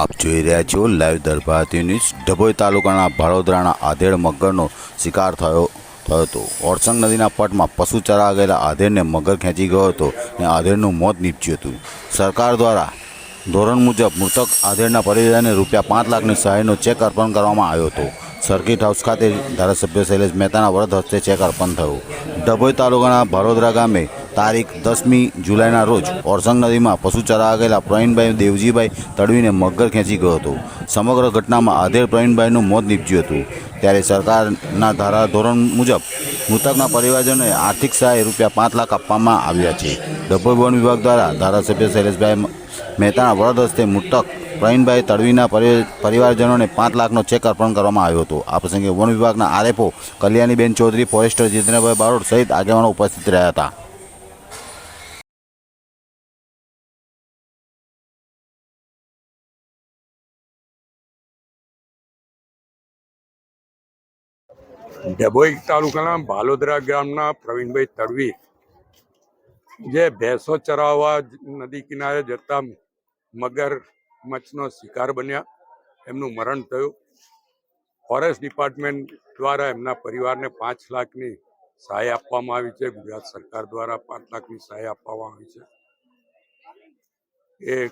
આપ જોઈ રહ્યા છો લાઈવ દરભાતી ન્યૂઝ. ડભોઈ તાલુકાના ભાડોદરાના આધેડ મગરનો શિકાર થયો થયો હતો. ઓરસંગ નદીના પટમાં પશુ ચરા ગયેલા આધેડને મગર ખેંચી ગયો હતો અને આધેડનું મોત નીપજ્યું હતું. સરકાર દ્વારા ધોરણ મુજબ મૃતક આધેડના પરિવારને રૂપિયા પાંચ લાખની સહાયનો ચેક અર્પણ કરવામાં આવ્યો હતો. સર્કિટ હાઉસ ખાતે ધારાસભ્ય શૈલેષ મહેતાના વરદ હસ્તે ચેક અર્પણ થયું. ડભોઈ તાલુકાના ભાડોદરા ગામે તારીખ દસમી જુલાઈના રોજ ઓરસંગ નદીમાં પશુ ચરાવા ગયેલા પ્રવીણભાઈ દેવજીભાઈ તડવીને મગર ખેંચી ગયો હતો. સમગ્ર ઘટનામાં આધેર પ્રવીણભાઈનું મોત નીપજ્યું હતું. ત્યારે સરકારના ધારા ધોરણ મુજબ મૃતકના પરિવારજનોને આર્થિક સહાય રૂપિયા પાંચ લાખ આપવામાં આવ્યા છે. ડભોઈ વન વિભાગ દ્વારા ધારાસભ્ય શૈલેષભાઈ મહેતાના વરદ હસ્તે મૃતક પ્રવીણભાઈ તડવીના પરિવારજનોને પાંચ લાખનો ચેક અર્પણ કરવામાં આવ્યો હતો. આ પ્રસંગે વન વિભાગના આરએફઓ કલ્યાણીબેન ચૌધરી, ફોરેસ્ટર જીતેન્દ્રભાઈ બારોટ સહિત આગેવાનો ઉપસ્થિત રહ્યા હતા. ડભોઈ તાલુકાના ભાલોદરા ગામના પ્રવીણભાઈ તડવી જે ભેંસો ચરાવવા નદી કિનારે જતા મગર મચ્છનો શિકાર બન્યા. એમનું મરણ થયું. ફોરેસ્ટ ડિપાર્ટમેન્ટ દ્વારા એમના પરિવારને પાંચ લાખની સહાય આપવામાં આવી છે. ગુજરાત સરકાર દ્વારા પાંચ લાખની સહાય આપવામાં આવી છે. એ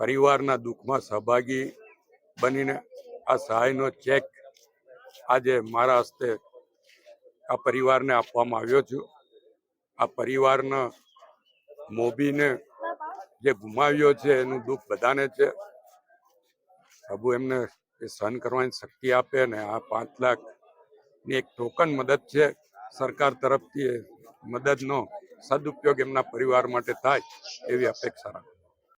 પરિવારના દુઃખમાં સહભાગી બનીને આ સહાયનો ચેક આજે મારા હસ્તે આ પરિવારને આપવામાં આવ્યો છું. આ પરિવારના મોભીને જે ગુમાવ્યો છે, એનું દુઃખ બધાને છે. પ્રભુ એમને એ સહન કરવાની શક્તિ આપે અને આ પાંચ લાખની એક ટોકન મદદ છે. સરકાર તરફથી મદદનો સદુપયોગ એમના પરિવાર માટે થાય એવી અપેક્ષા રાખું